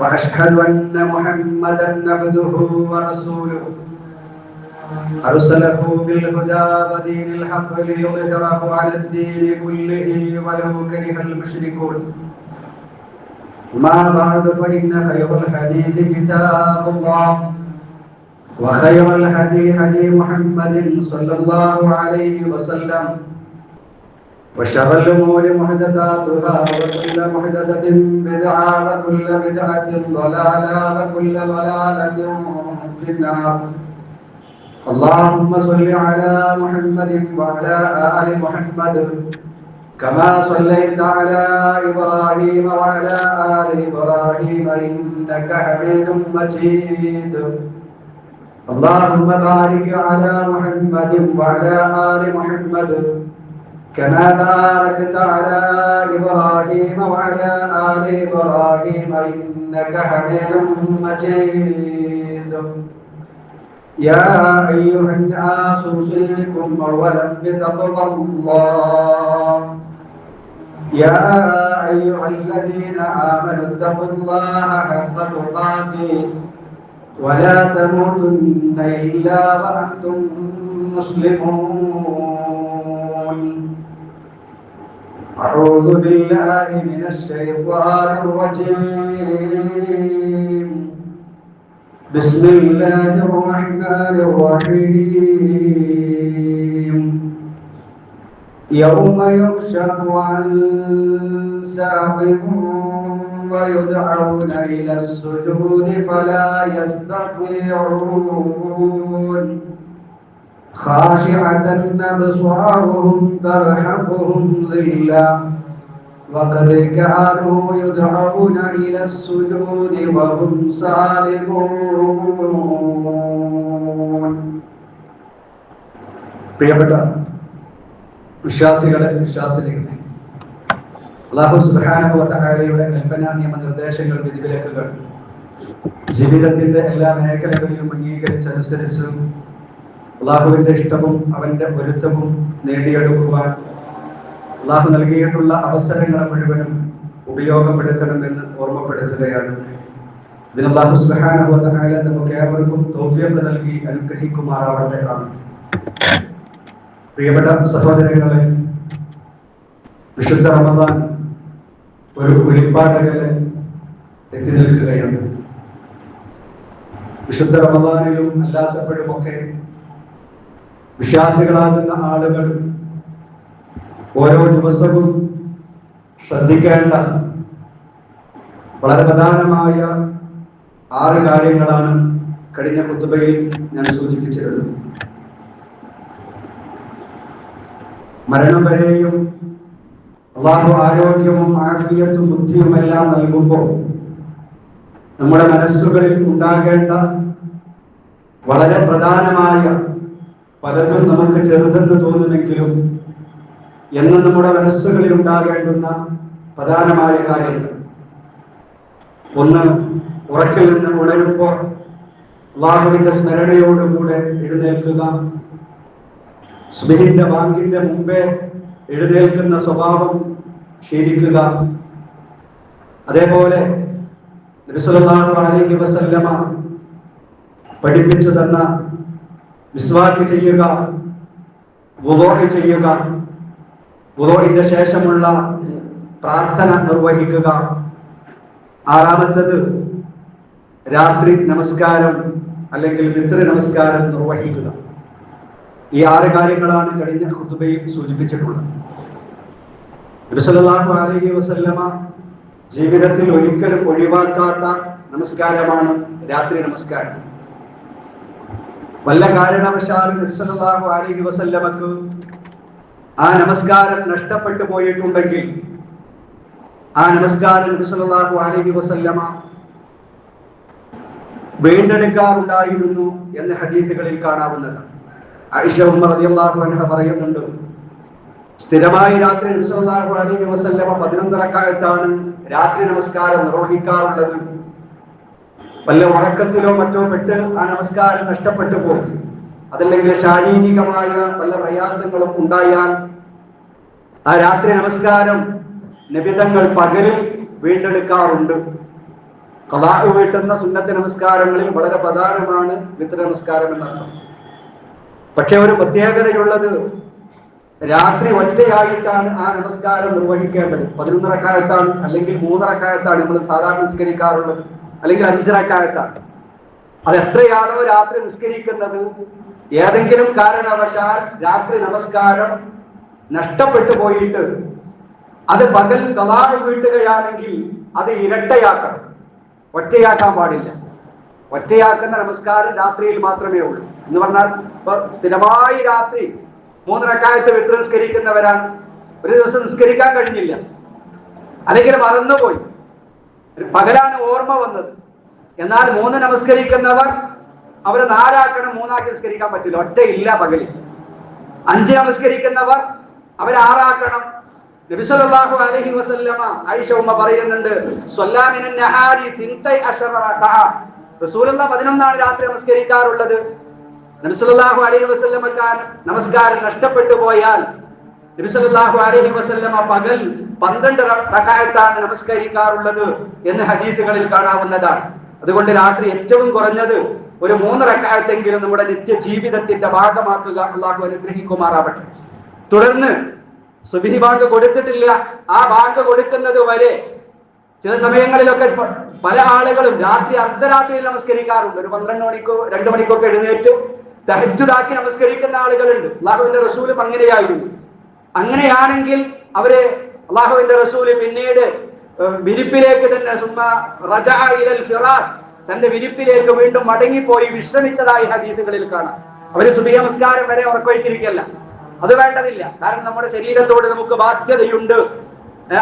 وأشهد أن محمدا عبده ورسوله. أرسله بالهدى ودين الحق ليظهره على الدين كله ولو كره المشركون. ما بعد فإن خير الحديث كتاب الله وخير الهدي هدي محمد صلى الله عليه وسلم. وشر الأمور محدثاتها وكل محدثة بدعة وكل بدعة ضلالة وكل ضلالة في النار. اللهم صل على محمد وعلى آل محمد كما صليت على إبراهيم وعلى آل إبراهيم إنك حميد مجيد. اللهم بارك على محمد وعلى آل محمد كما باركت على إبراهيم وعلى آل إبراهيم إنك حميد مجيد. يا أيها الناس أوصيكم أولا بتقوى الله. يا أيها الذين آمنوا اتقوا الله حق تقاته ولا تموتن إلا وأنتم مسلمون. أعوذ بالله من الشيطان الرجيم. بسم الله الرحمن الرحيم. يوم يكشف عن ساق ويدعون إلى السجود فلا يستطيعون. خاشعة أبصارهم ترحقهم ذلة وقد كانوا يدعون إلى السجود وهم سالمون പ്രിയപ്പെട്ട വിശ്വാസികളെ വിശ്വാസിനികളെ അള്ളാഹു സുബാനുഭവത്തയുടെ കൽപ്പന നിയമ നിർദ്ദേശങ്ങൾ വിധിവിലക്കുകൾ ജീവിതത്തിന്റെ എല്ലാ മേഖലകളിലും അംഗീകരിച്ചനുസരിച്ച് അള്ളാഹുവിന്റെ ഇഷ്ടവും അവന്റെ പൊരുത്തവും നേടിയെടുക്കുവാൻ അള്ളാഹു നൽകിയിട്ടുള്ള അവസരങ്ങളെ മുഴുവനും ഉപയോഗപ്പെടുത്തണമെന്ന് ഓർമ്മപ്പെടുത്തുകയാണ്. ഇതിന് അള്ളാഹു സുബാനുഭവത്തകാല നമുക്ക് ഏവർക്കും തോഫിയൊക്കെ നൽകി അനുഗ്രഹിക്കുമാറാവട്ടെ. ആണ് പ്രിയപ്പെട്ട സഹോദരങ്ങളെ വിശുദ്ധ റമദാൻ ഒരു വെളിപ്പാടകലെ എത്തി നിൽക്കുകയാണ് വിശുദ്ധ റമദാനിലും അല്ലാത്തപ്പോഴുമൊക്കെ വിശ്വാസികളാകുന്ന ആളുകൾ ഓരോ ദിവസവും ശ്രദ്ധിക്കേണ്ട വളരെ പ്രധാനമായ ആറ് കാര്യങ്ങളാണ് കഴിഞ്ഞ കുത്തുബയിൽ ഞാൻ സൂചിപ്പിച്ചിരുന്നത്. മരണം വരെയും അള്ളാഹു ആരോഗ്യവും ആഫിയത്തും ബുദ്ധിയും എല്ലാം നൽകുമ്പോൾ നമ്മുടെ മനസ്സുകളിൽ ഉണ്ടാകേണ്ട വളരെ പ്രധാനമായ പലതും നമുക്ക് ചെറുതെന്ന് തോന്നുമെങ്കിലും എന്ന് നമ്മുടെ മനസ്സുകളിൽ ഉണ്ടാകേണ്ടുന്ന പ്രധാനമായ കാര്യങ്ങൾ ഒന്ന് ഉറക്കിൽ നിന്ന് ഉണരുമ്പോൾ അള്ളാഹുവിന്റെ സ്മരണയോടുകൂടെ എഴുന്നേൽക്കുക. സുബഹിന്റെ ബാങ്കിന്റെ മുമ്പേ എഴുന്നേൽക്കുന്ന സ്വഭാവം ശീലിക്കുക. അതേപോലെ നബിസ്വല്ലാഹു അലൈഹി വസല്ലമ പഠിപ്പിച്ചു തന്ന വിസ്വാക്ക് ചെയ്യുക വുദോഹി ചെയ്യുക വുദോഹിന് ശേഷമുള്ള പ്രാർത്ഥന നിർവഹിക്കുക. ആറാമത്തത് രാത്രി നമസ്കാരം അല്ലെങ്കിൽ മിത്ര നമസ്കാരം നിർവഹിക്കുക. ഈ ആറ് കാര്യങ്ങളാണ് കഴിഞ്ഞ ഹുതുബയിൽ സൂചിപ്പിച്ചിട്ടുള്ളത്. നബിസല്ലാഹു അലൈഹി വസല്ലമ ജീവിതത്തിൽ ഒരിക്കലും ഒഴിവാക്കാത്ത നമസ്കാരമാണ് രാത്രി നമസ്കാരം. വല്ല കാരണവശാലും നബ്സല്ലാഹു അലൈഹി വസല്ലമക്ക് ആ നമസ്കാരം നഷ്ടപ്പെട്ടു പോയിട്ടുണ്ടെങ്കിൽ ആ നമസ്കാരം നബ്സല്ലാഹു അലൈഹി വസല്ലമ വീണ്ടെടുക്കാറുണ്ടായിരുന്നു എന്ന് ഹദീസുകളിൽ കാണാവുന്നത് ആയിഷ ഉമ്മർ റളിയല്ലാഹു അൻഹ പറയുന്നുണ്ട് സ്ഥിരമായി രാത്രി നബ്സല്ലാഹു അലൈഹി വസല്ലമ പതിനൊന്ന് റക്കായത്താണ് രാത്രി നമസ്കാരം നിർവഹിക്കാറുള്ളത്. വല്ല ഉറക്കത്തിലോ മറ്റോ പെട്ട് ആ നമസ്കാരം നഷ്ടപ്പെട്ടു പോകും. അതല്ലെങ്കിൽ ശാരീരികമായ വല്ല പ്രയാസങ്ങളും ഉണ്ടായാൽ ആ രാത്രി നമസ്കാരം നിബിതങ്ങൾ പകലിൽ വീണ്ടെടുക്കാറുണ്ട്. കലാഹ് വീട്ടുന്ന സുന്നത്ത് നമസ്കാരങ്ങളിൽ വളരെ പ്രധാനമാണ് വിത്ര നമസ്കാരം എന്നർത്ഥം. പക്ഷെ ഒരു പ്രത്യേകതയുള്ളത് രാത്രി ഒറ്റയായിട്ടാണ് ആ നമസ്കാരം നിർവഹിക്കേണ്ടത്. പതിനൊന്നരക്കാലത്താണ് അല്ലെങ്കിൽ മൂന്നരക്കാലത്താണ് നമ്മൾ സാധാരണ നിസ്കരിക്കാറുള്ളത്. അല്ലെങ്കിൽ അഞ്ചരക്കാലത്താണ് അത് എത്രയാണോ രാത്രി നിസ്കരിക്കുന്നത്. ഏതെങ്കിലും കാരണവശാൽ രാത്രി നമസ്കാരം നഷ്ടപ്പെട്ടു പോയിട്ട് അത് പകൽ കലാറ് വീട്ടുകയാണെങ്കിൽ അത് ഇരട്ടയാക്കണം. ഒറ്റയാക്കാൻ പാടില്ല. ഒറ്റയാക്കുന്ന നമസ്കാരം രാത്രിയിൽ മാത്രമേ ഉള്ളൂ. എന്ന് പറഞ്ഞാൽ ഇപ്പൊ സ്ഥിരമായി രാത്രി മൂന്നരക്കാലത്ത് വിത്ര നിസ്കരിക്കുന്നവരാണ്. ഒരു ദിവസം നിസ്കരിക്കാൻ കഴിഞ്ഞില്ല. അല്ലെങ്കിൽ മറന്നുപോയി. പകലാണ് ഓർമ്മ വന്നത്. എന്നാൽ മൂന്ന് നമസ്കരിക്കുന്നവർ അവരെ നാലാക്കണം മൂന്നാക്കി നിസ്കരിക്കാൻ പറ്റില്ല. ഒറ്റ ഇല്ല പകലിൽ അഞ്ച് നമസ്കരിക്കുന്നവർ അവർ ആറാക്കണം. നബിസല്ലാഹു അലൈഹി വസല്ലമ ആയിഷ ഉമ്മ പറയുന്നുണ്ട് റസൂലുള്ള പതിനൊന്നാണ് രാത്രി നമസ്കരിക്കാറുള്ളത്. നബിസല്ലാഹു അലൈഹി വസല്ലമക്കാൻ നമസ്കാരം നഷ്ടപ്പെട്ടു പോയാൽ നബിസല്ലാഹു അലഹി വസല്ലമ പകൽ പന്ത്രണ്ട് റക്കായത്താണ് നമസ്കരിക്കാറുള്ളത് എന്ന് ഹദീസുകളിൽ കാണാവുന്നതാണ്. അതുകൊണ്ട് രാത്രി ഏറ്റവും കുറഞ്ഞത് ഒരു മൂന്ന് റക്കായത്തെങ്കിലും നമ്മുടെ നിത്യ ജീവിതത്തിന്റെ ഭാഗമാക്കുക അള്ളാഹു അനുഗ്രഹിക്കുമാറാവട്ടെ. തുടർന്ന് സുബിഹി ബാങ്ക് കൊടുത്തിട്ടില്ല. ആ ബാങ്ക് കൊടുക്കുന്നത് വരെ ചില സമയങ്ങളിലൊക്കെ പല ആളുകളും രാത്രി അർദ്ധരാത്രിയിൽ നമസ്കരിക്കാറുണ്ട്. ഒരു പന്ത്രണ്ട് മണിക്കോ രണ്ടു മണിക്കൊക്കെ എഴുന്നേറ്റ് തഹജുദാക്കി നമസ്കരിക്കുന്ന ആളുകളുണ്ട്. അള്ളാഹുവിന്റെ റസൂലും അങ്ങനെയായിരുന്നു. അങ്ങനെയാണെങ്കിൽ അവർ അള്ളാഹുവിന്റെ റസൂൽ പിന്നീട് വിരിപ്പിലേക്ക് തന്നെ സുമ ഇലൽ തന്റെ വിരിപ്പിലേക്ക് വീണ്ടും മടങ്ങിപ്പോയി വിശ്രമിച്ചതായി ഹദീസുകളിൽ കാണാം. അവർ സുബഹി നമസ്കാരം വരെ ഉറക്കൊഴിച്ചിരിക്കല്ല അത് വേണ്ടതില്ല. കാരണം നമ്മുടെ ശരീരത്തോട് നമുക്ക് ബാധ്യതയുണ്ട്.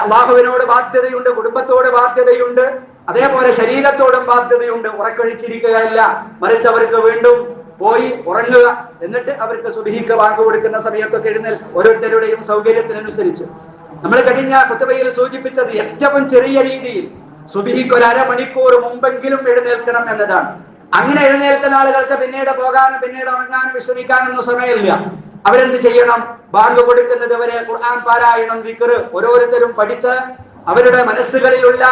അള്ളാഹുവിനോട് ബാധ്യതയുണ്ട് കുടുംബത്തോട് ബാധ്യതയുണ്ട്. അതേപോലെ ശരീരത്തോടും ബാധ്യതയുണ്ട്. ഉറക്കൊഴിച്ചിരിക്കുകയല്ല. മറിച്ച് അവർക്ക് വീണ്ടും പോയി ഉറങ്ങുക. എന്നിട്ട് അവർക്ക് സുബിഹിക്ക് വാങ്ങു കൊടുക്കുന്ന സമയത്തൊക്കെ എഴുന്നേൽ ഓരോരുത്തരുടെയും സൗകര്യത്തിനനുസരിച്ച്. നമ്മൾ കഴിഞ്ഞ ഫുത്തബയിൽ സൂചിപ്പിച്ചത് ഏറ്റവും ചെറിയ രീതിയിൽ സുബിഹിക്ക് ഒരു അരമണിക്കൂർ മുമ്പെങ്കിലും എഴുന്നേൽക്കണം എന്നതാണ്. അങ്ങനെ എഴുന്നേൽക്കുന്ന ആളുകൾക്ക് പിന്നീട് പോകാനും പിന്നീട് ഉറങ്ങാനും വിശ്രമിക്കാനൊന്നും സമയമില്ല. അവരെന്ത് ചെയ്യണം? ബാങ്ക് കൊടുക്കുന്നത് വരെ ഖുർആൻ പാരായണം ദിക്ർ ഓരോരുത്തരും പഠിച്ച് അവരുടെ മനസ്സുകളിലുള്ള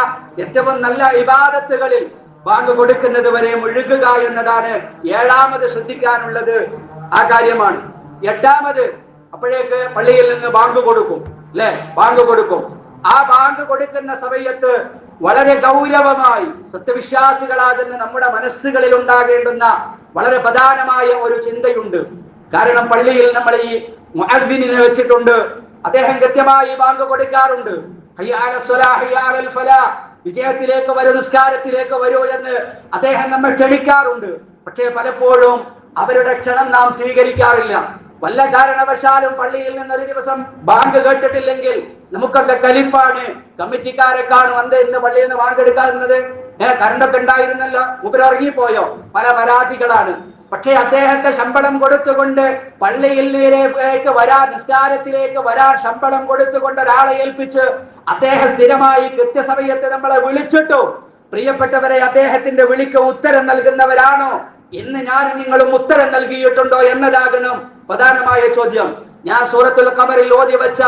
ഏറ്റവും നല്ല ഇബാദത്തുകളിൽ ബാങ്ക് കൊടുക്കുന്നത് വരെ മുഴുകുക എന്നതാണ് ഏഴാമത് ശ്രദ്ധിക്കാനുള്ളത്. ആ കാര്യമാണ്. എട്ടാമത് അപ്പോഴേക്ക് പള്ളിയിൽ നിന്ന് ബാങ്ക് കൊടുക്കും അല്ലെ? ബാങ്ക് കൊടുക്കും. ആ ബാങ്ക് കൊടുക്കുന്ന സമയത്ത് വളരെ ഗൗരവമായി സത്യവിശ്വാസികളാകുന്ന നമ്മുടെ മനസ്സുകളിൽ ഉണ്ടാകേണ്ടുന്ന വളരെ പ്രധാനമായ ഒരു ചിന്തയുണ്ട്. കാരണം പള്ളിയിൽ നമ്മൾ ഈ മുഅദ്ദിനിനെ വെച്ചിട്ടുണ്ട്. അദ്ദേഹം കൃത്യമായി ബാങ്ക് കൊടുക്കാറുണ്ട്. ഫലാ. വിജയത്തിലേക്ക് വരൂ നിസ്കാരത്തിലേക്ക് വരൂ എന്ന് അദ്ദേഹം നമ്മൾ ക്ഷണിക്കാറുണ്ട്. പക്ഷേ പലപ്പോഴും അവരുടെ ക്ഷണം നാം സ്വീകരിക്കാറില്ല. വല്ല കാരണവശാലും പള്ളിയിൽ നിന്ന് ഒരു ദിവസം ബാങ്ക് കേട്ടിട്ടില്ലെങ്കിൽ നമുക്കൊക്കെ കലിപ്പാണ്. കമ്മിറ്റിക്കാരെ കാണും അന്ത് ഇന്ന് പള്ളിയിൽ നിന്ന് ബാങ്ക് എടുക്കാറുന്നത് ഏഹ് കറണ്ടൊക്കെ ഉണ്ടായിരുന്നല്ലോ. ഇറങ്ങിപ്പോയോ? പല പരാതികളാണ്. പക്ഷേ അദ്ദേഹത്തെ ശമ്പളം കൊടുത്തുകൊണ്ട് പള്ളിയിലേക്ക് വരാ നിസ്കാരത്തിലേക്ക് വരാൻ ശമ്പളം കൊടുത്തുകൊണ്ട് ഒരാളെ ഏൽപ്പിച്ച് അദ്ദേഹം സ്ഥിരമായി കൃത്യസമയത്ത് നമ്മളെ വിളിച്ചിട്ടു. പ്രിയപ്പെട്ടവരെ അദ്ദേഹത്തിന്റെ വിളിക്ക് ഉത്തരം നൽകുന്നവരാണോ? ഇന്ന് ഞാനും നിങ്ങളും ഉത്തരം നൽകിയിട്ടുണ്ടോ എന്നതാകണം പ്രധാനമായ ചോദ്യം. ഞാൻ സൂറത്തുൽ കമറിൽ ഓതി വെച്ച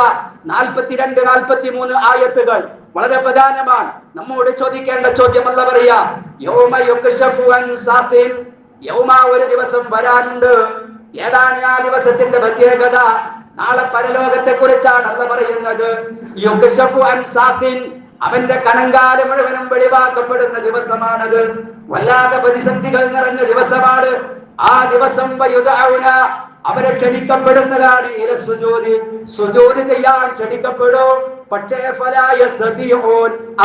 നാൽപ്പത്തിരണ്ട് നാൽപ്പത്തി മൂന്ന് ആയത്തുകൾ വളരെ പ്രധാനമാണ്. നമ്മോട് ചോദിക്കേണ്ട ചോദ്യം അല്ല പറയാ? യൗമ ഒരു ദിവസം വരാനുണ്ട്. ഏതാണ് ആ ദിവസത്തിന്റെ പ്രത്യേകത? നാളെ പരലോകത്തെ കുറിച്ചാണ് അല്ല പറയുന്നത്. അവന്റെ കണങ്കാൽ മുഴുവനും വെളിവാക്കപ്പെടുന്ന ദിവസമാണത്. വല്ലാതെ പ്രതിസന്ധികൾ നിറഞ്ഞ ദിവസമാണ്. ആ ദിവസം അവരെ ക്ഷണിക്കപ്പെടുന്നതാണ്. ഇല സുജോതി സുജൂദ് ചെയ്യാൻ ക്ഷണിക്കപ്പെടും. പക്ഷേ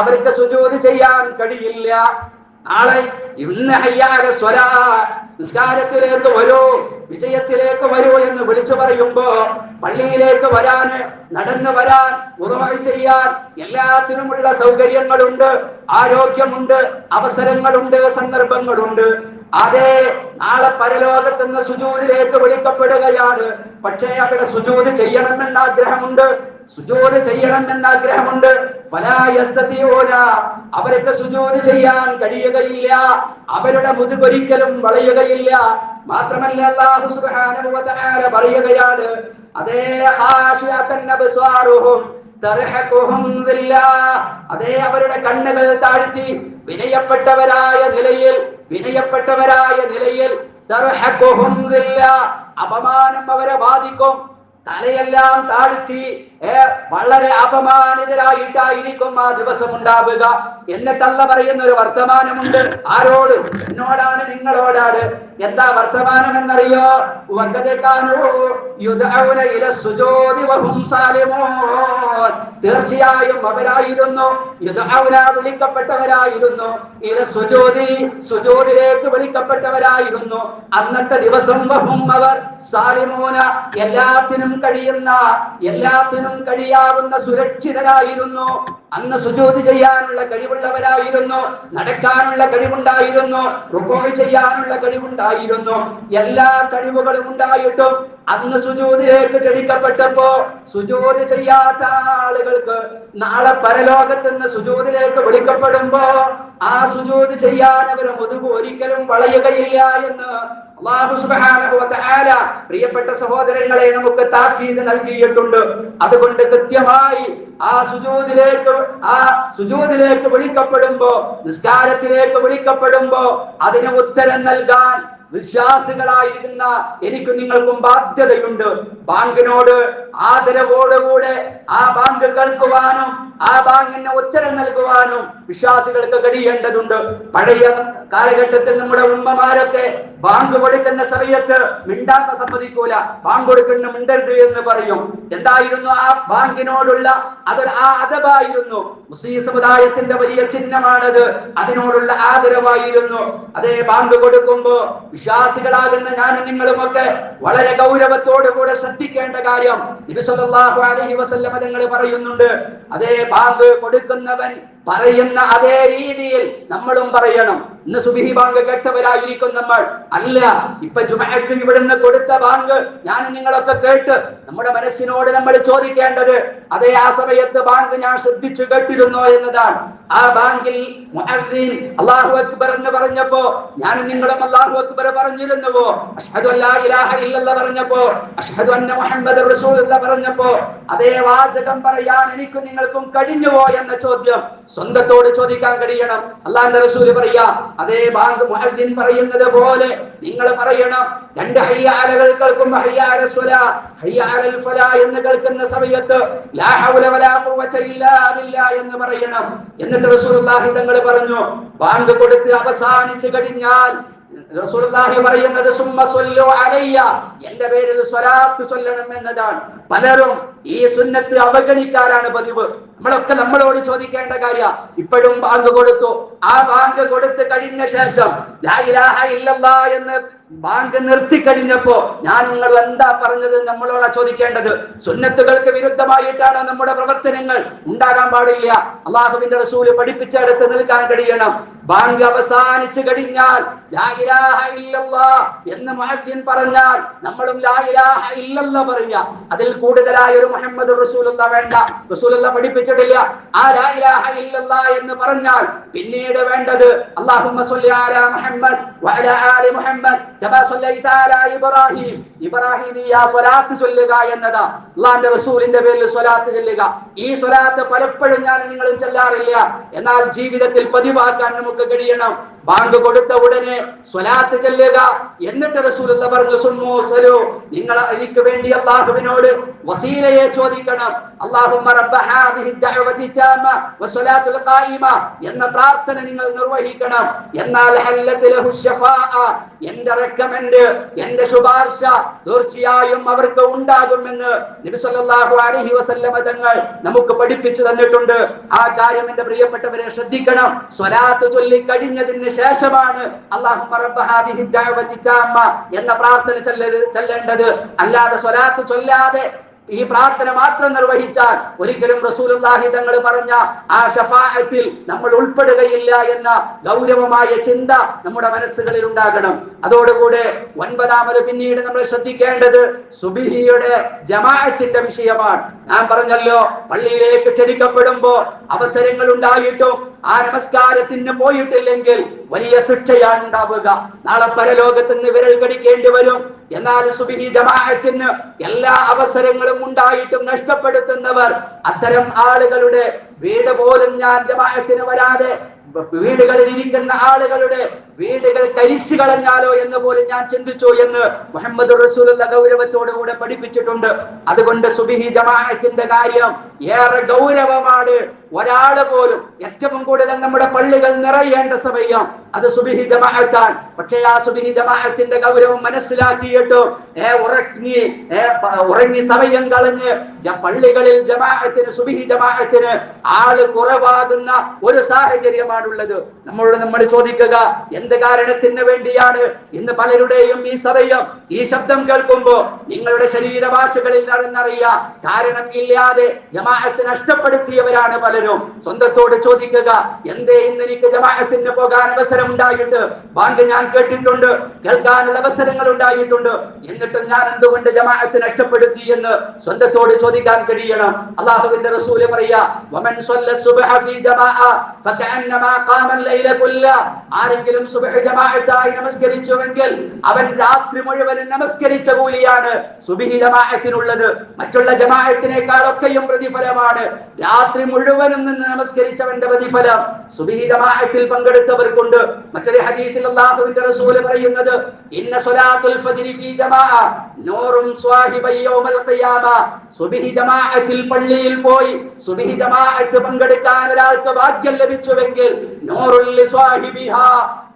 അവർക്ക് സുജോതി ചെയ്യാൻ കഴിയില്ല. നാളെ ഇന്ന് ഹയ്യാക സ്വരാ നിസ്കാരത്തിലേക്ക് വരൂ വിജയത്തിലേക്ക് വരൂ എന്ന് വിളിച്ചു പറയുമ്പോ പള്ളിയിലേക്ക് വരാന് നടന്നു വരാൻ ഉറവായി ചെയ്യാൻ എല്ലാത്തിനുമുള്ള സൗകര്യങ്ങളുണ്ട് ആരോഗ്യമുണ്ട് അവസരങ്ങളുണ്ട് സന്ദർഭങ്ങളുണ്ട്. അതെ നാളെ പരലോകത്തുനിന്ന് സുജൂതിലേക്ക് വിളിക്കപ്പെടുകയാണ്. പക്ഷേ അവിടെ സുജൂദ് ചെയ്യണമെന്ന് ആഗ്രഹമുണ്ട്. സുജൂദ് എന്ന ആഗ്രഹമുണ്ട് അവർക്ക് സുജൂദ് ചെയ്യാൻ കഴിയുകയില്ല. അവരുടെ മുതുകൊരിക്കലും വളയുകയില്ല. മാത്രമല്ല അല്ലാഹു സുബ്ഹാനഹു പറയുകയാണ് അതേ. അതേ അവരുടെ കണ്ണുകൾ താഴ്ത്തി വിനയപ്പെട്ടവരായ നിലയിൽ വിനയപ്പെട്ടവരായ നിലയിൽ. അപമാനം അവരെ ബാധിക്കും. തലയെല്ലാം താഴ്ത്തി വളരെ അപമാനിതരായിട്ടായിരിക്കും ആ ദിവസം ഉണ്ടാവുക. എന്നിട്ടല്ല പറയുന്ന ഒരു വർത്തമാനമുണ്ട്. ആരോട്? എന്നോടാണ് നിങ്ങളോടാണ്. എന്താ വർത്തമാനം എന്നറിയോ തീർച്ചയായും അവരായിരുന്നു. വിളിക്കപ്പെട്ടവരായിരുന്നു. ഇല സുജോതി സുജോതിലേക്ക് വിളിക്കപ്പെട്ടവരായിരുന്നു. അന്നത്തെ ദിവസം വഹും അവർ സാലിമോന. എല്ലാത്തിനും കഴിയുന്ന എല്ലാത്തിനും കഴിയാവുന്ന സുരക്ഷിതരായിരുന്നു. അന്ന് സുജോതി ചെയ്യാനുള്ള കഴിവുള്ളവരായിരുന്നു നടക്കാനുള്ള കഴിവുണ്ടായിരുന്നു റുക്കോയ് ചെയ്യാനുള്ള കഴിവുണ്ടായിരുന്നു. എല്ലാ കഴിവുകളും ഉണ്ടായിട്ടും അന്ന് സുജൂതിലേക്ക് ക്ഷണിക്കപ്പെട്ടപ്പോ സുജോതി ചെയ്യാത്ത ആളുകൾക്ക് നാളെ പരലോകത്ത് നിന്ന് സുജൂതിലേക്ക് വിളിക്കപ്പെടുമ്പോ ആ സുജോതി ചെയ്യാൻ അവർ മുതുക് ഒരിക്കലും വളയുകയില്ല എന്ന് പ്രിയപ്പെട്ട സഹോദരങ്ങളെ നമുക്ക് താക്കീത് നൽകിയിട്ടുണ്ട്. അതുകൊണ്ട് കൃത്യമായി ആ സുജൂദിലേക്ക് ആ സുജൂദിലേക്ക് വിളിക്കപ്പെടുമ്പോ നിസ്കാരത്തിലേക്ക് വിളിക്കപ്പെടുമ്പോ അതിന് ഉത്തരം നൽകാൻ വിശ്വാസികളായിരിക്കുന്ന എനിക്ക് നിങ്ങൾക്കും ബാധ്യതയുണ്ട്. ബാങ്കിനോട് ആദരവോടുകൂടെ ആ ബാങ്ക് കേൾക്കുവാനും ആ ബാങ്കിന് ഉത്തരം നൽകുവാനും വിശ്വാസികൾക്ക് കഴിയേണ്ടതുണ്ട്. പഴയ കാലഘട്ടത്തിൽ നമ്മുടെ ഉമ്മമാരൊക്കെ ബാങ്ക് കൊടുക്കുന്ന സമയത്ത് മിണ്ടാത്ത സമ്മതിക്കൂല. ബാങ്ക് കൊടുക്കുന്ന മിണ്ടരുത് എന്ന് പറയും. എന്തായിരുന്നു ആ ബാങ്കിനോടുള്ള അതൊരു ആ അതവായിരുന്നു മുസ്ലിം സമുദായത്തിന്റെ വലിയ ചിഹ്നമാണത്. അതിനോടുള്ള ആദരവായിരുന്നു. അതേ ബാങ്ക് കൊടുക്കുമ്പോ വിശ്വാസികളാകുന്ന ഞാനും നിങ്ങളുമൊക്കെ വളരെ ഗൗരവത്തോടു കൂടെ ശ്രദ്ധിക്കേണ്ട കാര്യം. നബി സല്ലല്ലാഹു അലൈഹി വസല്ലമ തങ്ങൾ പറയുന്നുണ്ട്. അതേ ബാങ്ക് കൊടുക്കുന്നവൻ പറയുന്ന അതേ രീതിയിൽ നമ്മളും പറയണം. ഇന്ന് സുബിഹി ബാങ്ക് കേട്ടവരായിരിക്കും നമ്മൾ. അല്ല ഇപ്പൊ ജുമഅക്ക് ഇവിടുന്ന് കൊടുത്ത ബാങ്ക്. ഞാൻ നിങ്ങളൊക്കെ കേട്ട് നമ്മുടെ മനസ്സിനോട് നമ്മൾ ചോദിക്കേണ്ടത് അതേ ആ സമയത്ത് ബാങ്ക് ഞാൻ ശ്രദ്ധിച്ചു കേട്ടിരുന്നോ എന്നതാണ്. ആ ബാങ്കിൽ അള്ളാഹു അക്ബർ എന്ന് പറഞ്ഞപ്പോ ഞാൻ നിങ്ങളും അള്ളാഹു അക്ബർ പറഞ്ഞിരുന്നുവോ? അഷ്ഹദു അല്ലാ ഇലാഹ പറഞ്ഞപ്പോ അഷ്ഹദു അന്ന മുഹമ്മദ് റസൂൽ പറഞ്ഞപ്പോ അതേ വാചകം പറയാൻ എനിക്കും നിങ്ങൾക്കും കഴിഞ്ഞുവോ എന്ന ചോദ്യം സ്വന്തത്തോട് ചോദിക്കാൻ കഴിയണം. അള്ളാന്റെ റസൂൽ പറയാ അതേ ബാങ്ക് മുഅദ്ദിൻ പറയുന്നത് പോലെ നിങ്ങൾ പറയണം. രണ്ട് ഹയ്യാലകൾ കേൾക്കും ഹയ്യാല സ്വല ഹയ്യാലൽ ഫല എന്ന് കേൾക്കുന്ന സമയത്ത് ലാ ഹൗല വലാ ഖുവത ഇല്ലാ ബില്ലാ എന്ന് പറയണം. എന്നിട്ട് റസൂലുള്ളാഹി തങ്ങൾ പറഞ്ഞു ബാങ്ക് കൊടുത്ത് അവസാനിച്ചു കഴിഞ്ഞാൽ റസൂലുള്ളാഹി പറയുന്നത് എന്റെ പേരിൽ സ്വലാത്ത് ചൊല്ലണം എന്നതാണ്. പലരും ഈ സുന്നത്ത് അവഗണിക്കാറാണ് പതിവ്. നമ്മളൊക്കെ നമ്മളോട് ചോദിക്കേണ്ട കാര്യ ഇപ്പോഴും ബാങ്ക് കൊടുത്തു. ആ ബാങ്ക് കൊടുത്തു കഴിഞ്ഞ ശേഷം എന്ന് ബാങ്ക് നിർത്തി കഴിഞ്ഞപ്പോ ഞാൻ നിങ്ങൾ എന്താ പറഞ്ഞത് നമ്മളോടാ ചോദിക്കേണ്ടത്? സുന്നത്തുകൾക്ക് വിരുദ്ധമായിട്ടാണ് നമ്മുടെ പ്രവർത്തനങ്ങൾ? ഉണ്ടാകാൻ പാടില്ല. അള്ളാഹുവിന്റെ റസൂൽ പഠിപ്പിച്ചെടുത്ത് നിൽക്കാൻ കഴിയണം. ബാങ്ക് അവസാനിച്ചു കഴിഞ്ഞാൽ എന്ന് മഹദ്യൻ പറഞ്ഞാൽ നമ്മളും ഇല്ലല്ലാ പറയുക അതിൽ കൂടുതലായ ഒരു മുഹമ്മദ് റസൂലുള്ള വേണ്ട. റസൂലുള്ള പഠിപ്പിച്ചിട്ടില്ല. ആ ലായിലാഹ ഇല്ലല്ലാ എന്ന് പറഞ്ഞാൽ പിന്നീട് വേണ്ടത് അലാ മുഹമ്മദ് മുഹമ്മദ് ഇബ്രാഹിം. ഇബ്രാഹിമിയ സ്വലാത്ത് ചൊല്ലുക എന്നത്. അള്ളാന്റെ റസൂലിന്റെ പേരിൽ സ്വലാത്ത് ചൊല്ലുക. ഈ സ്വലാത്ത് പലപ്പോഴും ഞാൻ നിങ്ങളും ചെല്ലാറില്ല. എന്നാൽ ജീവിതത്തിൽ പതിവാക്കാൻ നമുക്ക് കഴിയണം. ബാങ്ക് കൊടുത്ത ഉടനെ സ്വലാത്ത് ചെല്ലുക. എന്നിട്ട് റസൂലുള്ള പറഞ്ഞു സുമ്മു സരു നിങ്ങൾ എനിക്ക് വേണ്ടി അള്ളാഹുവിനോട് വസീലയെ ചോദിക്കണം. അല്ലാഹുമ്മ റബ്ബ ഹാദിഹി ദഅവതി ഖായിമ എന്ന പ്രാർത്ഥന നിങ്ങൾ നിർവഹിക്കണം. എന്നാൽ എന്റെ റെക്കമെൻഡ് എന്റെ ശുപാർശ തീർച്ചയായും അവർക്ക് ഉണ്ടാകുമെന്ന് നബി സല്ലല്ലാഹു അലൈഹി വസല്ലമ തങ്ങൾ നമുക്ക് പഠിപ്പിച്ചു തന്നിട്ടുണ്ട്. ആ കാര്യം എന്റെ പ്രിയപ്പെട്ടവരെ ശ്രദ്ധിക്കണം. സ്വലാത്ത് ചൊല്ലി കഴിഞ്ഞതിന് ശേഷമാണ് അള്ളാഹു എന്ന പ്രാർത്ഥന ചെല്ലേണ്ടത്. അല്ലാതെ സ്വലാത്ത് ചൊല്ലാതെ ഈ പ്രാർത്ഥന മാത്രം നിർവഹിച്ചാൽ ഒരിക്കലും റസൂലുള്ളാഹി തങ്ങൾ പറഞ്ഞ ആ ഷഫായത്തിൽ നമ്മൾ ഉൾപ്പെടുകയില്ല എന്ന ഗൗരവമായ ചിന്ത നമ്മുടെ മനസ്സുകളിൽ ഉണ്ടാകണം. അതോടുകൂടെ ഒൻപതാമത് പിന്നീട് നമ്മൾ ശ്രദ്ധിക്കേണ്ടത് സുബിഹിയുടെ ജമാഅത്തിന്റെ വിഷയമാണ്. ഞാൻ പറഞ്ഞല്ലോ പള്ളിയിലേക്ക് ക്ഷണിക്കപ്പെടുമ്പോ അവസരങ്ങൾ ഉണ്ടായിട്ടും ആ നമസ്കാരത്തിന് പോയിട്ടില്ലെങ്കിൽ വലിയ ശിക്ഷയാണ് ഉണ്ടാവുക. നാളെ പരലോകത്ത് നിന്ന് വിരൽ കടിക്കേണ്ടി വരും. എന്നാൽ സുബിഹി ജമാഅത്തിന് എല്ലാ അവസരങ്ങളും ഉണ്ടായിട്ടും നഷ്ടപ്പെടുത്തുന്നവർ അത്തരം ആളുകളുടെ വീട് പോലും ഞാൻ ജമാഅത്തിന് വരാതെ വീടുകളിൽ ഇരിക്കുന്ന ആളുകളുടെ വീടുകൾ കരിച്ചു കളഞ്ഞാലോ എന്ന് പോലും ഞാൻ ചിന്തിച്ചു എന്ന് മുഹമ്മദ് റസൂലുള്ള ഗൗരവത്തോടുകൂടെ പഠിപ്പിച്ചിട്ടുണ്ട്. അതുകൊണ്ട് സുബിഹി ജമാഅത്തിന്റെ കാര്യം ഏറെ ഗൗരവമാണ്. ഒരാൾ പോലും ഏറ്റവും കൂടുതൽ നമ്മുടെ പള്ളികൾ നിറയേണ്ട സമയം അത് സുബിഹി ജമാഅത്താണ്. പക്ഷേ ആ സുബിഹി ജമാഅത്തിന്റെ ഗൗരവം മനസ്സിലാക്കിയിട്ട് ഏ ഉറങ്ങി ഏ ഉറങ്ങി സമയം കളഞ്ഞ് പള്ളികളിൽ ജമാഅത്തിന് സുബിഹി ജമാഅത്തിന് ആൾ കുറവാകുന്ന ഒരു സാഹചര്യമാണുള്ളത്. നമ്മളോട് നമ്മൾ ചോദിക്കുക എന്ത് കാരണത്തിന് വേണ്ടിയാണ് ഇന്ന് പലരുടെയും ഈ സമയം? ഈ ശബ്ദം കേൾക്കുമ്പോൾ നിങ്ങളുടെ ശരീരഭാഷകളിൽ നടന്നറിയ കാരണം ഇല്ലാതെ ജമാഅത്ത് നഷ്ടപ്പെടുത്തിയവരാണ് പലരും. സ്വന്തത്തോട് ചോദിക്കുക എന്തേ ഇന്ന് എനിക്ക് ജമാഅത്തിന് പോകാൻ അവസരം ഉണ്ടായിട്ട് ബാങ്ക് ഞാൻ കേട്ടിട്ടുണ്ട് കേൾക്കാനുള്ള അവസരങ്ങൾ ഉണ്ടായിട്ടുണ്ട്. എന്നിട്ടും ഞാൻ എന്തുകൊണ്ട് ജമാഅത്ത് നഷ്ടപ്പെടുത്തി എന്ന് സ്വന്തത്തോട് ചോദിക്കാൻ കഴിയണം. അള്ളാഹുവിന്റെ റസൂൽ പറയാ വമൻ ഫീ ജമാഅ ഖാമ ലൈല കുല്ല. ആരെങ്കിലും ജമാഅത്തായി നമസ്കരിച്ചുവെങ്കിൽ അവൻ രാത്രി മുഴുവൻ നമസ്കരിച്ച കൂലിയാണ് സുബ്ഹി ജമാഅത്തിനുള്ളത്. മറ്റുള്ള ജമാഅത്തിനേക്കാളൊക്കെയും പ്രതിഫലമാണ്. രാത്രി മുഴുവനും നിന്ന് നമസ്കരിച്ചവന്റെ പ്രതിഫലം സുബഹി ജമാഅത്തിൽ പങ്കെടുത്തവർക്കുണ്ട് മറ്റൊരു ഹദീസിൽ അല്ലാഹുവിന്റെ റസൂൽ പറയുന്നത് ഇന്ന സ്വലാത്തുൽ ഫജ്രി ഫീ ജമാഅ നൂറും സ്വാഹിബ യൗമൽ ഖിയാമ. സുബിഹി ജമാഅത്തിൽ പള്ളിയിൽ പോയി സുബിഹി ജമാഅത്ത് പങ്കെടുക്കാൻ ഒരാൾക്ക് ഭാഗ്യം ലഭിച്ചുവെങ്കിൽ നൂറുൽ ലിസ്വാഹിബിഹാ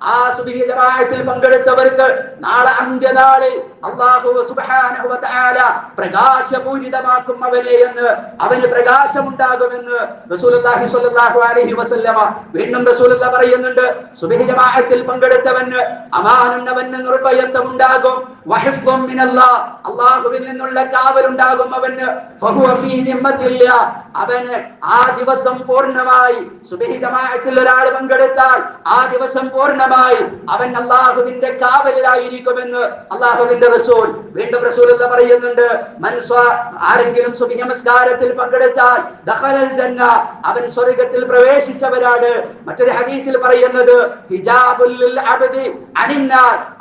ആ സുബ്ഹി ജമാഅത്തിൽ പങ്കെടുത്തവർക്ക് നാളെ അന്ത്യനാളിൽ അല്ലാഹു സുബ്ഹാനഹു വ തആല പ്രകാശപൂരിതമാക്കും അവനെ എന്ന് അവന് പ്രകാശമുണ്ടാകുമെന്ന് റസൂലുള്ളാഹി സ്വല്ലല്ലാഹു അലൈഹി വസല്ലമ വീണ്ടും റസൂലുള്ള പറയുന്നുണ്ട്. സുബ്ഹി ജമാഅത്തിൽ പങ്കെടുത്തവന് അമാനുന്നവന് നിർഭയത്വം ഉണ്ടാകും അല്ലാഹുവിൽ നിന്നുള്ള കാവലുണ്ടാകും അവന്. അവന് ആ ദിവസം പൂർണമായി സുബ്ഹി ജമാഅത്തിൽ ഒരാൾ പങ്കെടുത്താൽ ആ ദിവസം പൂർണമായി അവൻ അള്ളാഹുവിന്റെ കാവലിലായിരിക്കുമെന്ന് അള്ളാഹുവിന്റെ റസൂൽ വീണ്ടും റസൂൽ എന്ന് പറയുന്നുണ്ട് ആരെങ്കിലും സുബ്ഹി നമസ്കാരത്തിൽ പങ്കെടുത്താൽ ജന്ന അവൻ സ്വർഗത്തിൽ പ്രവേശിച്ചവരാണ് മറ്റൊരു ഹദീസിൽ പറയുന്നത് ഹിജാബുൽ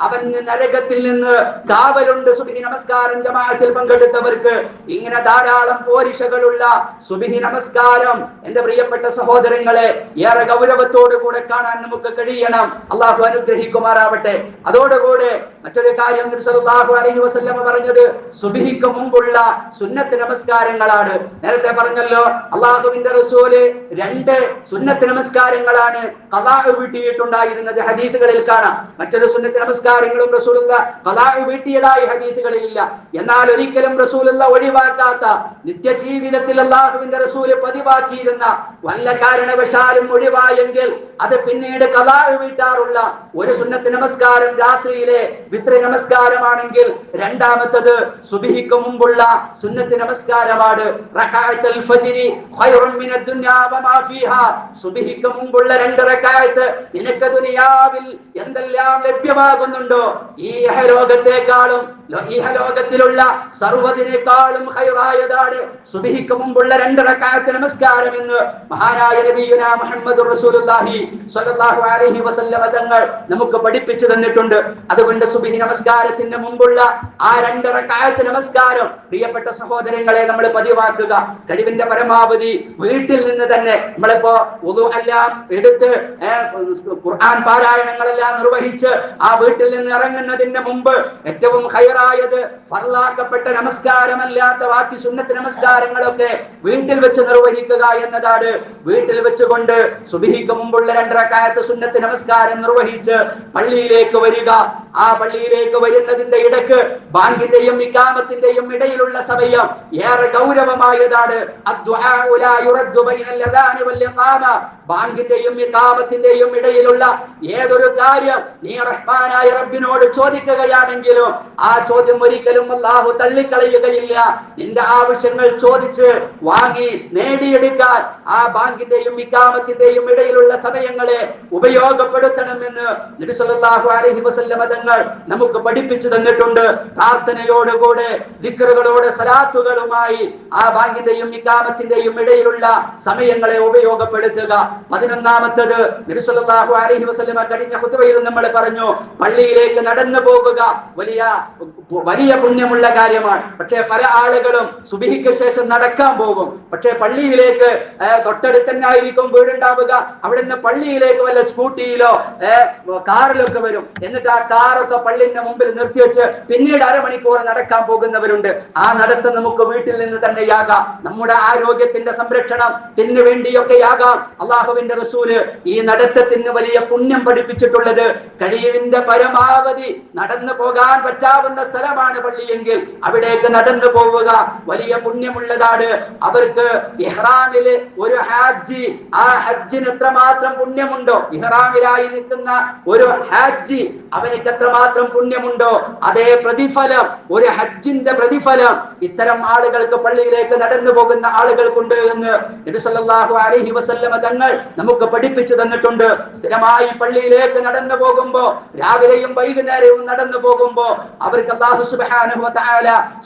അവൻ നരകത്തിൽ നിന്ന് കാവലുണ്ട് സുബിഹി നമസ്കാരം ജമാഅത്തിൽ പങ്കെടുത്തവർക്ക്. ഇങ്ങനെ ധാരാളം പോരിഷകളുള്ള സുബിഹി നമസ്കാരം. എന്റെ പ്രിയപ്പെട്ട സഹോദരങ്ങളെ ഏറെ ഗൗരവത്തോടു കൂടെ കാണാൻ നമുക്ക് കഴിയണം. അള്ളാഹു അനുഗ്രഹിക്കുമാറാവട്ടെ. അതോടുകൂടെ മറ്റൊരു കാര്യം സല്ലല്ലാഹു അലൈഹി വസല്ലമ പറഞ്ഞത് സുബിഹിക്ക് മുമ്പുള്ള സുന്നത്ത് നമസ്കാരങ്ങളാണ്. നേരത്തെ പറഞ്ഞല്ലോ അള്ളാഹുവിന്റെ റസൂൽ രണ്ട് സുന്നത്ത് നമസ്കാരങ്ങളാണ് കലാഹ് വീട്ടിയിട്ടുണ്ടായിരുന്നത് ഹദീസുകളിൽ കാണാം. മറ്റൊരു സുന്നത്ത് നമസ്കാരങ്ങളും റസൂലുള്ള കലാഹ് വീട്ടിയതായി ഹദീസുകളിൽ ഇല്ല എന്നാൽ ഒരിക്കലും റസൂലുള്ള ഒഴിവാക്കാത്ത നിത്യജീവിതത്തിൽ അള്ളാഹുവിന്റെ റസൂൽ പതിവാക്കിയിരുന്ന വല്ല കാരണവശാലും ഒഴിവായെങ്കിൽ അത് പിന്നീട് ഖലാഅ് വീട്ടാറുള്ള ഒരു സുന്നത്ത് നമസ്കാരം രാത്രിയിലെ വിത്ര നമസ്കാരമാണെങ്കിൽ രണ്ടാമത്തത് സുബിഹിക്ക് മുമ്പുള്ള സുന്നത്ത് നമസ്കാരമാണ് സുബഹിക്ക് മുമ്പുള്ള രണ്ട് റക്കായത്ത് നിനക്ക് ദുനിയാവിൽ എന്തെല്ലാം ലഭ്യമാകുന്നുണ്ടോ? ഈ ലോകത്തെക്കാളും ലോകത്തിലുള്ള സർവതിനേക്കാളും ഹൈറായതാണ് സുബഹിക്ക് മുമ്പുള്ള രണ്ട് റകഅത്ത് നമസ്കാരം എന്ന് മഹാരായ നബിയുന മുഹമ്മദ് റസൂലുള്ളാഹി സ്വല്ലല്ലാഹു അലൈഹി തങ്ങൾ നമുക്ക് പഠിപ്പിച്ചു തന്നിട്ടുണ്ട്. അതുകൊണ്ട് സുബിഹി നമസ്കാരത്തിന്റെ മുമ്പുള്ള ആ രണ്ട് റകഅത്ത് നമസ്കാരം. പ്രിയപ്പെട്ട സഹോദരങ്ങളെ നമ്മൾ പതിവാക്കുക. കഴിവിന്റെ പരമാവധി വീട്ടിൽ നിന്ന് തന്നെ നമ്മളിപ്പോ ഉദു എല്ലാം എടുത്ത് ഖുർആൻ പാരായണങ്ങളെല്ലാം നിർവഹിച്ച് ആ വീട്ടിൽ നിന്ന് ഇറങ്ങുന്നതിന് മുമ്പ് ഏറ്റവും ഹയറായത് ഫർലാക്കപ്പെട്ട നമസ്കാരമല്ലാത്ത ബാക്കി സുന്നത്ത് നമസ്കാരങ്ങളൊക്കെ വീട്ടിൽ വെച്ച് നിർവഹിക്കുക എന്നതാണ്. വീട്ടിൽ വെച്ചുകൊണ്ട് സുബിഹിക്ക് മുമ്പുള്ള രണ്ടരക്കാലത്ത് സുന്നത്ത് നമസ്കാരം നിർവഹിച്ച് പള്ളിയിലേക്ക് വരിക. ആ പള്ളിയിലേക്ക് വരുന്നതിന്റെ ഇടയ്ക്ക് ബാങ്കിന്റെയും ഇക്കാമത്തിന്റെയും ഇടയിലുള്ള സമയം ഏറെ ഗൗരവമായതാണ്. ബാങ്കിന്റെയും ഇക്കാമത്തിന്റെയും ഇടയിലുള്ള ഏതൊരു കാര്യം നീ റഹ്മാനായ റബ്ബിനോട് ചോദിക്കുകയാണെങ്കിലും ആ ചോദ്യം ഒരിക്കലും അള്ളാഹു തള്ളിക്കളയുകയില്ല. നിന്റെ ആവശ്യങ്ങൾ ചോദിച്ച് വാങ്ങി നേടിയെടുക്കാൻ ആ ബാങ്കിന്റെയും ഇക്കാമത്തിന്റെയും ഇടയിലുള്ള സമയങ്ങളെ ഉപയോഗപ്പെടുത്തണമെന്ന് നബി സല്ലല്ലാഹു അലൈഹി വസല്ലമ തങ്ങൾ നമുക്ക് പഠിപ്പിച്ചു തന്നിട്ടുണ്ട്. പ്രാർത്ഥനയോടുകൂടെ ദിക്റുകളോട് സലാത്തുകളുമായി ആ ബാങ്കിന്റെയും ഇക്കാമത്തിന്റെയും ഇടയിലുള്ള സമയങ്ങളെ ഉപയോഗപ്പെടുത്തുക. പതിനൊന്നാമത്തത് നബി സല്ലല്ലാഹു അലൈഹി വസല്ലമ കഴിഞ്ഞ ഖുത്ബയിൽ നമ്മൾ പറഞ്ഞു പള്ളിയിലേക്ക് നടന്നു പോകുക വലിയ വലിയ പുണ്യമുള്ള കാര്യമാണ്. പക്ഷേ പല ആളുകളും സുബിഹിക്ക് ശേഷം നടക്കാൻ പോകും. പക്ഷേ പള്ളിയിലേക്ക് തൊട്ടടുത്ത് തന്നെ ആയിരിക്കും വീടുണ്ടാവുക. അവിടുന്ന് പള്ളിയിലേക്ക് വല്ല സ്കൂട്ടിയിലോ കാറിലൊക്കെ വരും. എന്നിട്ട് ആ കാറൊക്കെ പള്ളിന്റെ മുമ്പിൽ നിർത്തിവെച്ച് പിന്നീട് അരമണിക്കൂർ നടക്കാൻ പോകുന്നവരുണ്ട്. ആ നടത്തം നമുക്ക് വീട്ടിൽ നിന്ന് തന്നെയാകാം നമ്മുടെ ആരോഗ്യത്തിന്റെ സംരക്ഷണം സംരക്ഷണത്തിന് വേണ്ടിയൊക്കെയാകാം അള്ളാഹുവിന്റെ റസൂൽ ഈ നടത്തത്തിന് വലിയ പുണ്യം പഠിപ്പിച്ചിട്ടുള്ളത് കഴിവിന്റെ പരമാവധി നടന്നു പോകാൻ പറ്റാവുന്ന സ്ഥലമാണ് പള്ളിയെങ്കിൽ അവിടേക്ക് നടന്നു പോവുക വലിയ പുണ്യമുള്ളതാണ്. അവർക്ക് ഇഹ്റാമിലെ ഒരു ഹാജി ആ ഹജ്ജിന് എത്രമാത്രം പുണ്യമുണ്ടോ? ഇഹ്റാമിലായിരിക്കുന്ന ഒരു ഹാജി അവനിക്ക് എത്രമാത്രം പുണ്യമുണ്ടോ? അതേ പ്രതിഫലം ഒരു ഹജ്ജിന്റെ പ്രതിഫലം ഇത്തരം ആളുകൾക്ക് പള്ളിയിലേക്ക് നടന്നു പോകുന്ന ആളുകൾക്കുണ്ട് എന്ന് നബി സല്ലല്ലാഹു അലൈഹി വസല്ലമ തങ്ങൾ നമുക്ക് പഠിപ്പിച്ചു തന്നിട്ടുണ്ട്. സ്ഥിരമായി പള്ളിയിലേക്ക് നടന്നു പോകുമ്പോ രാവിലെയും വൈകുന്നേരവും നടന്നു പോകുമ്പോ അവർക്ക് അല്ലാഹു സുബ്ഹാനഹു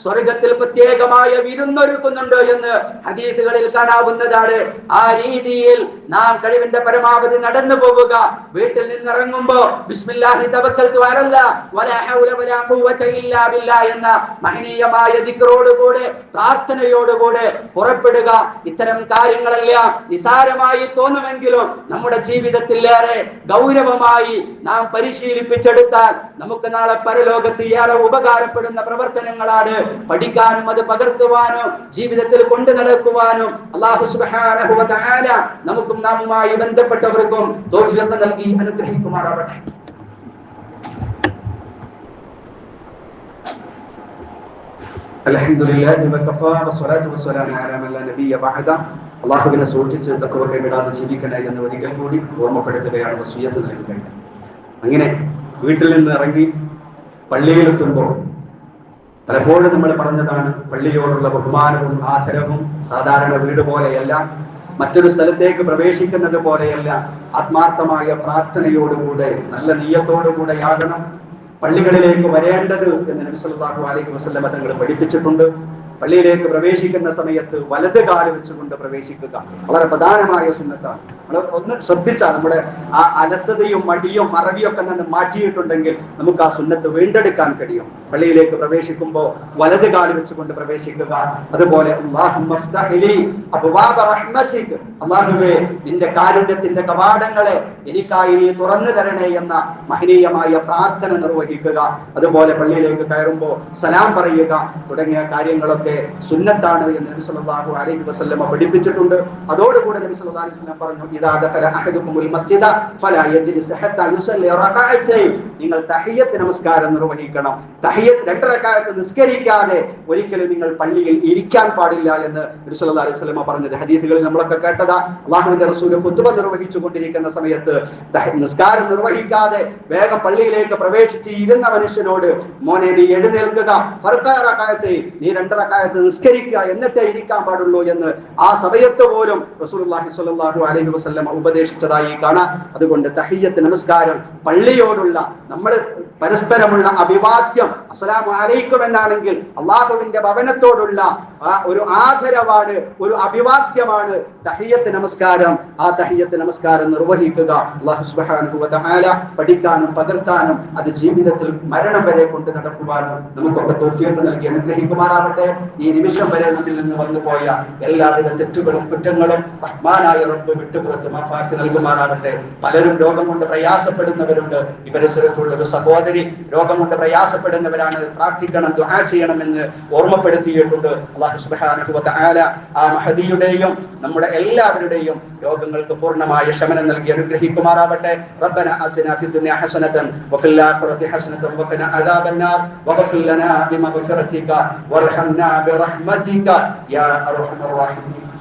സ്വർഗത്തിൽ പ്രത്യേകമായ വിരുന്നൊരുക്കുന്നുണ്ട് എന്ന് ഹദീസുകളിൽ കാണാവുന്നതാണ്. ആ രീതിയിൽ നാം കഴിവിന്റെ പരമാവധി നടന്നു പോവുക. വീട്ടിൽ നിന്ന് ഇറങ്ങുമ്പോ ബിസ്മില്ലാഹി തവക്കൽതു അലല്ലാ വലാ ഹൗല വലാ ഖുവത ഇല്ലാ എന്ന മഹനീയമായ ദിക്റോടുകൂടെ പ്രാർത്ഥനയോടുകൂടെ പുറപ്പെടുക. ഇത്തരം കാര്യങ്ങളെല്ലാം നിസാരമായി തോന്നുമെങ്കിലും നമ്മുടെ ജീവിതത്തിൽ ഏറെ ഗൗരവമായി നാം പരിശീലിപ്പിച്ചെടുത്താൽ നമുക്ക് നാളെ പരലോകത്ത് ഏറെ ഉപകാരപ്പെടുന്ന പ്രവർത്തനങ്ങളാണ് പഠിക്കാനും അത് പകർത്തുവാനും ജീവിതത്തിൽ കൊണ്ടു നടക്കുവാനും അള്ളാഹു സുബ്ഹാനഹു വ തആല നമുക്കും നാമുമായി ബന്ധപ്പെട്ടവർക്കും തോഫിയത്ത് നൽകി അനുഗ്രഹിക്കുമാറാവട്ടെ الحمد لله وكفى والصلاة والسلام على من لا نبي بعد അള്ളാഹുവിനെ സൂക്ഷിച്ച് തക്കവ കൈവിടാതെ ജീവിക്കണേ എന്ന് ഒരിക്കൽ കൂടി ഓർമ്മപ്പെടുത്തുകയാണ് വസൂയത്ത് നൽകുകയാണ് അങ്ങനെ വീട്ടിൽ നിന്ന് ഇറങ്ങി പള്ളിയിലെത്തുമ്പോൾ പലപ്പോഴും നമ്മൾ പറഞ്ഞതാണ് പള്ളിയോടുള്ള ബഹുമാനവും ആദരവും സാധാരണ വീട് പോലെയല്ല മറ്റൊരു സ്ഥലത്തേക്ക് പ്രവേശിക്കുന്നത് പോലെയല്ല ആത്മാർത്ഥമായ പ്രാർത്ഥനയോടുകൂടെ നല്ല നീയത്തോടുകൂടെയാകണം. പള്ളികളിലേക്ക് വരേണ്ടത് എന്ന് നബി സല്ലല്ലാഹു അലൈഹി വസല്ലമ തങ്ങൾ പഠിപ്പിച്ചിട്ടുണ്ട്. പള്ളിയിലേക്ക് പ്രവേശിക്കുന്ന സമയത്ത് വലത് കാൽ വെച്ചുകൊണ്ട് പ്രവേശിക്കുക. വളരെ പ്രധാനമായ സുന്നത്താണ്. നമ്മൾ ഒന്ന് ശ്രദ്ധിച്ചാൽ നമ്മുടെ ആ അലസതയും മടിയും മറവിയൊക്കെ നിന്ന് മാറ്റിയിട്ടുണ്ടെങ്കിൽ നമുക്ക് ആ സുന്നത്ത് വീണ്ടെടുക്കാൻ കഴിയും. പള്ളിയിലേക്ക് പ്രവേശിക്കുമ്പോൾ വലത് കാൽ വെച്ചുകൊണ്ട് പ്രവേശിക്കുക. അതുപോലെ അള്ളാഹുവേ നിന്റെ കാരുണ്യത്തിന്റെ കവാടങ്ങളെ എനിക്കായി നീ തുറന്നു തരണേ എന്ന മഹനീയമായ പ്രാർത്ഥന നിർവഹിക്കുക. അതുപോലെ പള്ളിയിലേക്ക് കയറുമ്പോൾ സലാം പറയുക. തുടങ്ങിയ കാര്യങ്ങളൊക്കെ സുന്നത്താണ് എന്ന് നബി സല്ലല്ലാഹു അലൈഹി വസല്ലമ പഠിപ്പിച്ചിട്ടുണ്ട്. അതോടുകൂടെ നബി സല്ലല്ലാഹു അലൈഹി വസല്ലം പറഞ്ഞു ഇദാ ദഖല അഹദുകുമുൽ മസ്ജിദ ഫലാ യജ്ലിസ് ഹത്താ യുസല്ലി റകഅത്തൈൻ നിങ്ങൾ തഹയ്യത്ത് നമസ്കാരം നിർവഹിക്കണം. തഹയ്യത്ത് രണ്ടരക്കാലത്ത് നിസ്കരിക്കാതെ ഒരിക്കലും നിങ്ങൾ പള്ളിയിൽ ഇരിക്കാൻ പാടില്ല എന്ന് സല്ലല്ലാഹു അലൈഹി സ്വലമ പറഞ്ഞത്. ഹദീസുകളിൽ നമ്മളൊക്കെ കേട്ടതാ. അള്ളാഹുവിന്റെ റസൂൽ ഫുത്തുബ നിർവഹിച്ചു കൊണ്ടിരിക്കുന്ന സമയത്ത് നിസ്കാരം നിർവഹിക്കാതെ വേഗം പള്ളിയിലേക്ക് പ്രവേശിച്ച് ഇരുന്ന മനുഷ്യനോട് മോനെ നീ എഴുന്നേൽക്കുക. ഫർത്താറക്കാലത്ത് നീ രണ്ടരക്കാലത്ത് നിസ്കരിക്കുക. എന്നിട്ടേ ഇരിക്കാൻ പാടുള്ളൂ എന്ന് ആ സമയത്ത് പോലും സ്വല്ലല്ലാഹു അലൈഹി വസല്ലം ഉപദേശിച്ചതായി കാണാം. അതുകൊണ്ട് തഹയ്യത്ത് നമസ്കാരം പള്ളിയോടുള്ള നമ്മൾ പരസ്പരമുള്ള അഭിവാദ്യം അസ്സലാമു അലൈക്കും എന്നാണെങ്കിൽ അള്ളാഹുവിന്റെ ഭവനത്തോടുള്ള ആ ഒരു ആദരവാണ് ഒരു അഭിവാദ്യമാണ് തഹിയത്ത് നമസ്കാരം. ആ തഹിയത്ത് നമസ്കാരം നിർവഹിക്കുക. പഠിക്കാനും പകർത്താനും അത് ജീവിതത്തിൽ മരണം വരെ കൊണ്ട് നടക്കുവാനും നമുക്കൊക്കെ തോഫിയത്ത് നൽകി അനുഗ്രഹിക്കുമാറാവട്ടെ. ഈ നിമിഷം വരെ നമ്മിൽ നിന്ന് വന്നു പോയ എല്ലാവിധ തെറ്റുകളും കുറ്റങ്ങളും റഹ്മാനായ റബ്ബ് വിട്ടുപുറത്ത് മാഫാക്കി നൽകുമാറാവട്ടെ. പലരും രോഗം കൊണ്ട് പ്രയാസപ്പെടുന്നവരുണ്ട്. ഈ പരിസരത്തുള്ള ഒരു സഹോദരി രോഗം കൊണ്ട് പ്രയാസപ്പെടുന്നവരാണ്. പ്രാർത്ഥിക്കണം ദുആ ചെയ്യണമെന്ന് ഓർമ്മപ്പെടുത്തിയിട്ടുണ്ട്. അള്ളാഹു വ ആല ആ മഹദിയുടെയും നമ്മുടെ എല്ലാവരുടെയും രോഗങ്ങൾക്ക് പൂർണമായ ശമനം നൽകി അനുഗ്രഹിക്കുമാറാവട്ടെ. റബ്ബന ആതിന ഫി ഹസനതൻ വഫിൽ ആഖിറതി ഹസനതൻ വഖിന അദാബന്നാർ നാർ വഗ്ഫിർ ലനാ ബിമഗ്ഫിറതിക വർഹംനാ ബിറഹ്മതിക. യാ അർഹമർ റഹീം.